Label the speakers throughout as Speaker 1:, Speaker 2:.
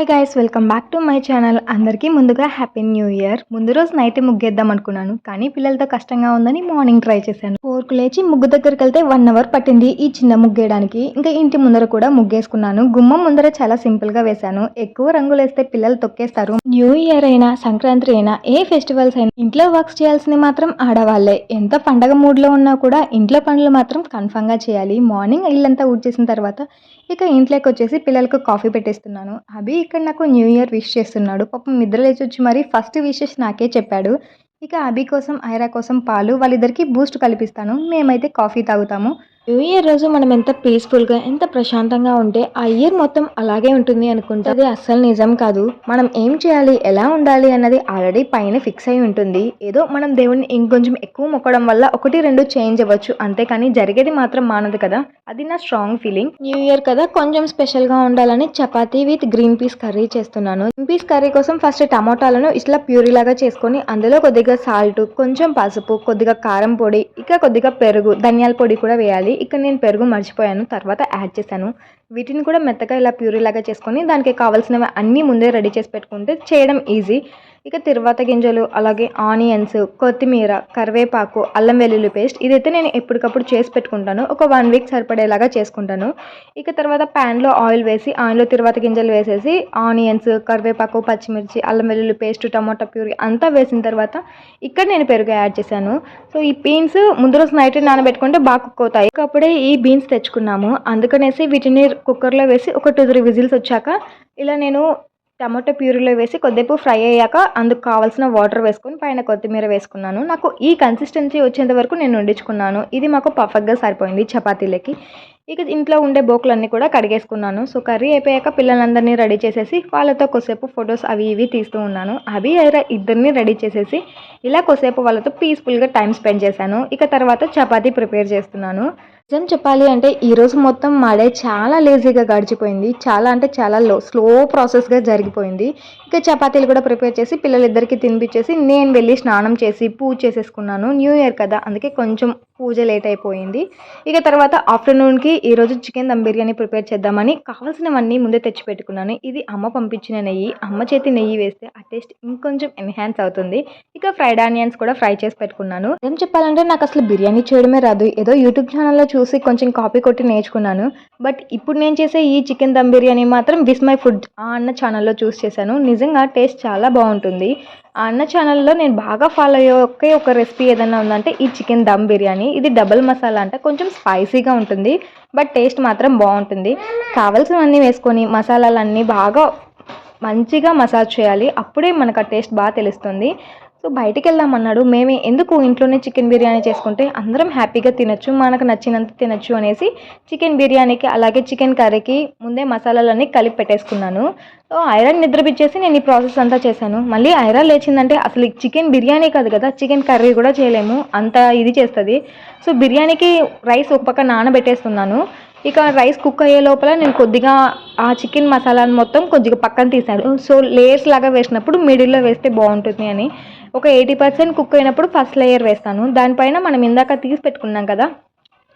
Speaker 1: Hi guys welcome back to my channel అందరికీ ముందుగా happy new year ముందు రోజు నైట్ ముగ్గేద్దాం అనుకున్నాను కానీ పిల్లలతో కష్టంగా ఉందని మార్నింగ్ ట్రై చేశాను. ఫోర్కు లేచి ముగ్గు దగ్గరికి వెళ్తే వన్ అవర్ పట్టింది ఈ చిన్న ముగ్గేయడానికి. ఇంకా ఇంటి ముందర కూడా ముగ్గేసుకున్నాను. గుమ్మం ముందర చాలా సింపుల్గా వేశాను. ఎక్కువ రంగులు వేస్తే పిల్లలు తొక్కేస్తారు. న్యూ ఇయర్ అయినా సంక్రాంతి అయినా ఏ ఫెస్టివల్స్ అయినా ఇంట్లో వర్క్స్ చేయాల్సింది మాత్రం ఆడవాళ్ళే ఎంత పండగ మూడ్లో ఉన్నా కూడా ఇంట్లో పనులు మాత్రం కన్ఫర్మ్గా చేయాలి. మార్నింగ్ ఇల్లంతా ఊడ్చేసిన తర్వాత ఇక ఇంట్లోకి వచ్చేసి పిల్లలకు కాఫీ పెట్టేస్తున్నాను. అవి ఇక్కడ నాకు న్యూ ఇయర్ విష్ చేస్తున్నాడు. పాపం నిద్ర లేచి వచ్చి మరి ఫస్ట్ విషెస్ నాకే చెప్పాడు. ఇక అభి కోసం ఐరా కోసం పాలు వాళ్ళిద్దరికి బూస్ట్ కల్పిస్తాను. మేమైతే కాఫీ తాగుతాము. న్యూ ఇయర్ రోజు మనం ఎంత పీస్ఫుల్గా ఎంత ప్రశాంతంగా ఉంటే ఆ ఇయర్ మొత్తం అలాగే ఉంటుంది అనుకుంటే అది అస్సలు నిజం కాదు. మనం ఏం చేయాలి ఎలా ఉండాలి అన్నది ఆల్రెడీ పైన ఫిక్స్ అయి ఉంటుంది. ఏదో మనం దేవుడిని ఇంకొంచెం ఎక్కువ మొక్కడం వల్ల ఒకటి రెండు చేంజ్ అవ్వచ్చు. అంతేకాని జరిగేది మాత్రం మానదు కదా. అది నా స్ట్రాంగ్ ఫీలింగ్ న్యూ ఇయర్ కదా కొంచెం స్పెషల్గా ఉండాలని chapati with green peas curry చేస్తున్నాను. గ్రీన్ పీస్ కర్రీ కోసం ఫస్ట్ టమాటాలను ఇట్లా ప్యూరీలాగా చేసుకొని అందులో కొద్దిగా సాల్ట్ కొంచెం పసుపు కొద్దిగా కారం పొడి ఇక కొద్దిగా పెరుగు ధనియాల పొడి కూడా వేయాలి. ఇక్కడ నేను పెరుగు మర్చిపోయాను తర్వాత యాడ్ చేశాను. వీటిని కూడా మెత్తగా ఇలా ప్యూరీ లాగా చేసుకొని దానికి కావాల్సినవి అన్నీ ముందే రెడీ చేసి పెట్టుకుంటే చేయడం ఈజీ ఇక తిరువాత గింజలు అలాగే ఆనియన్స్ కొత్తిమీర కరివేపాకు అల్లం వెల్లుల్లి పేస్ట్ ఇదైతే నేను ఎప్పటికప్పుడు చేసి పెట్టుకుంటాను. ఒక వన్ వీక్ సరిపడేలాగా చేసుకుంటాను. ఇక తర్వాత ప్యాన్లో ఆయిల్ వేసి ఆయిల్లో తిరువాత గింజలు వేసేసి ఆనియన్స్ కరివేపాకు పచ్చిమిర్చి అల్లం వెల్లుల్లి పేస్ట్ టమాటా ప్యూరీ అంతా వేసిన తర్వాత ఇక్కడ నేను పెరుగు యాడ్ చేశాను. సో ఈ బీన్స్ ముందు రోజు నైట్ నానబెట్టుకుంటే బాగా కుక్ అవుతాయి. అప్పుడే ఈ బీన్స్ తెచ్చుకున్నాము. అందుకనేసి వీటిని కుక్కర్లో వేసి ఒక టూ త్రీ విజిల్స్ వచ్చాక ఇలా నేను టమాటో ప్యూరీలో వేసి కొద్దిసేపు ఫ్రై అయ్యాక అందుకు కావాల్సిన వాటర్ వేసుకొని పైన కొత్తిమీర వేసుకున్నాను. నాకు ఈ కన్సిస్టెన్సీ వచ్చేంత వరకు నేను వండించుకున్నాను. ఇది మాకు పర్ఫెక్ట్గా సరిపోయింది చపాతీలకి. ఇక ఇంట్లో ఉండే బోకులన్నీ కూడా కడిగేసుకున్నాను. సో కర్రీ అయిపోయాక పిల్లలందరినీ రెడీ చేసేసి వాళ్ళతో కొద్దిసేపు ఫొటోస్ అవి ఇవి తీస్తూ ఉన్నాను. అవి ఇద్దరిని రెడీ చేసేసి ఇలా కొద్దిసేపు వాళ్ళతో పీస్ఫుల్గా టైం స్పెండ్ చేశాను. ఇక తర్వాత చపాతీ ప్రిపేర్ చేస్తున్నాను. నిజం చెప్పాలి అంటే ఈరోజు మొత్తం మా డే చాలా లేజీగా గడిచిపోయింది. చాలా అంటే చాలా లో స్లో ప్రాసెస్గా జరిగిపోయింది. ఇక చపాతీలు కూడా ప్రిపేర్ చేసి పిల్లలిద్దరికి తినిపించేసి నేను వెళ్ళి స్నానం చేసి పూజ చేసేసుకున్నాను. న్యూ ఇయర్ కదా అందుకే కొంచెం పూజ లేట్ అయిపోయింది. ఇక తర్వాత ఆఫ్టర్నూన్కి ఈరోజు చికెన్ దమ్ బిర్యానీ ప్రిపేర్ చేద్దామని కావాల్సినవన్నీ ముందే తెచ్చి పెట్టుకున్నాను ఇది అమ్మ పంపించిన నెయ్యి. అమ్మ చేతి నెయ్యి వేస్తే ఆ టేస్ట్ ఇంకొంచెం ఎన్హాన్స్ అవుతుంది. ఇక ఫ్రైడ్ ఆనియన్స్ కూడా ఫ్రై చేసి పెట్టుకున్నాను. ఏం చెప్పాలంటే నాకు అసలు బిర్యానీ చేయడమే రాదు. ఏదో యూట్యూబ్ ఛానల్లో చూసి కొంచెం కాపీ కొట్టి నేర్చుకున్నాను. బట్ ఇప్పుడు నేను చేసే ఈ చికెన్ దమ్ బిర్యానీ మాత్రం విస్ మై ఫుడ్ ఆ అన్న ఛానల్లో చూస్ చేశాను. నిజంగా టేస్ట్ చాలా బాగుంటుంది. ఆ అన్న ఛానల్లో నేను బాగా ఫాలో అయ్యే ఒకే ఒక రెసిపీ ఏదైనా ఉందంటే ఈ చికెన్ దమ్ బిర్యానీ. ఇది డబల్ మసాలా అంటే. కొంచెం స్పైసీగా ఉంటుంది. బట్ టేస్ట్ మాత్రం బాగుంటుంది. కావలసినవన్నీ వేసుకొని మసాలాలన్నీ బాగా మంచిగా మసాజ్ చేయాలి. అప్పుడే మనకు ఆ టేస్ట్ బాగా తెలుస్తుంది. సో బయటికి వెళ్దాం అన్నాడు మేమే ఎందుకు ఇంట్లోనే చికెన్ బిర్యానీ చేసుకుంటే అందరం హ్యాపీగా తినచ్చు మనకు నచ్చినంత తినచ్చు అనేసి చికెన్ బిర్యానీకి అలాగే చికెన్ కర్రీకి ముందే మసాలాలన్నీ కలిపి పెట్టేసుకున్నాను. సో ఐరన్ నిద్రపిచ్చేసి నేను ఈ ప్రాసెస్ అంతా చేశాను. మళ్ళీ ఐరన్ లేచిందంటే అసలు చికెన్ బిర్యానీ కాదు కదా చికెన్ కర్రీ కూడా చేయలేము. అంత ఇది చేస్తుంది. సో బిర్యానీకి రైస్ ఒక పక్క నానబెట్టేస్తున్నాను. ఇక రైస్ కుక్ అయ్యే లోపల నేను కొద్దిగా ఆ చికెన్ మసాలాను మొత్తం కొద్దిగా పక్కన తీశాను. సో లేయర్స్ లాగా వేసినప్పుడు మిడిల్లో వేస్తే బాగుంటుంది అని. ఒక ఎయిటీ పర్సెంట్ కుక్ అయినప్పుడు ఫస్ట్ లేయర్ వేస్తాను. దానిపైన మనం ఇందాక తీసి పెట్టుకున్నాం కదా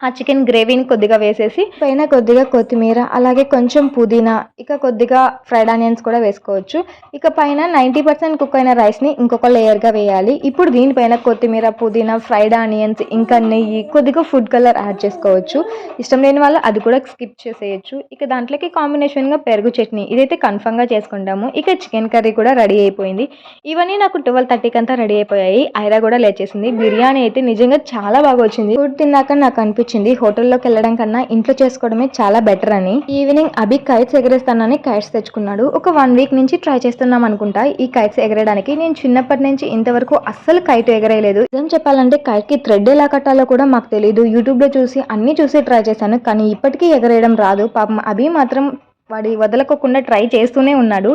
Speaker 1: ఆ చికెన్ గ్రేవీని కొద్దిగా వేసేసి పైన కొద్దిగా కొత్తిమీర అలాగే కొంచెం పుదీనా ఇక కొద్దిగా ఫ్రైడ్ ఆనియన్స్ కూడా వేసుకోవచ్చు. ఇక పైన నైంటీ పర్సెంట్ కుక్ అయిన రైస్ని ఇంకొక లేయర్గా వేయాలి. ఇప్పుడు దీనిపైన కొత్తిమీర పుదీనా ఫ్రైడ్ ఆనియన్స్ ఇంకా నెయ్యి కొద్దిగా ఫుడ్ కలర్ యాడ్ చేసుకోవచ్చు. ఇష్టం లేని వాళ్ళు అది కూడా స్కిప్ చేసేయచ్చు. ఇక దాంట్లోకి కాంబినేషన్గా పెరుగు చట్నీ ఇదైతే కన్ఫర్మ్గా చేసుకుంటాము. ఇక చికెన్ కర్రీ కూడా రెడీ అయిపోయింది. ఇవన్నీ నాకు ట్వెల్వ్ థర్టీకి అంతా రెడీ అయిపోయాయి. ఐరా కూడా లేచేసింది. బిర్యానీ అయితే నిజంగా చాలా బాగా వచ్చింది. ఫుడ్ తిన్నాక నాకు అనిపించింది అనిపించింది హోటల్లోకి వెళ్ళడం కన్నా ఇంట్లో చేసుకోవడమే చాలా బెటర్ అని. ఈవినింగ్ అభి కైట్స్ ఎగరేస్తానని కైట్స్ తెచ్చుకున్నాడు. ఒక వన్ వీక్ నుంచి ట్రై చేస్తున్నాం అనుకుంటా. ఈ కైట్స్ ఎగరేయడానికి నేను చిన్నప్పటి నుంచి ఇంతవరకు అస్సలు కైట్ ఎగరేయలేదు నిజం చెప్పాలంటే కైట్కి థ్రెడ్ ఎలా కట్టాలో కూడా మాకు తెలియదు యూట్యూబ్లో చూసి అన్ని చూసి ట్రై చేశాను. కానీ ఇప్పటికీ ఎగరేయడం రాదు. పాపం అభి మాత్రం వాడి వదలకోకుండా ట్రై చేస్తూనే ఉన్నాడు.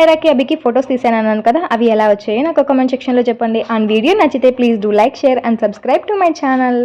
Speaker 1: ఐరాకి అభికి ఫొటోస్ తీసాను అన్నాను కదా అవి ఎలా వచ్చాయో నాకు కామెంట్ సెక్షన్లో చెప్పండి. అండ్ వీడియో నచ్చితే please do like share and subscribe to my channel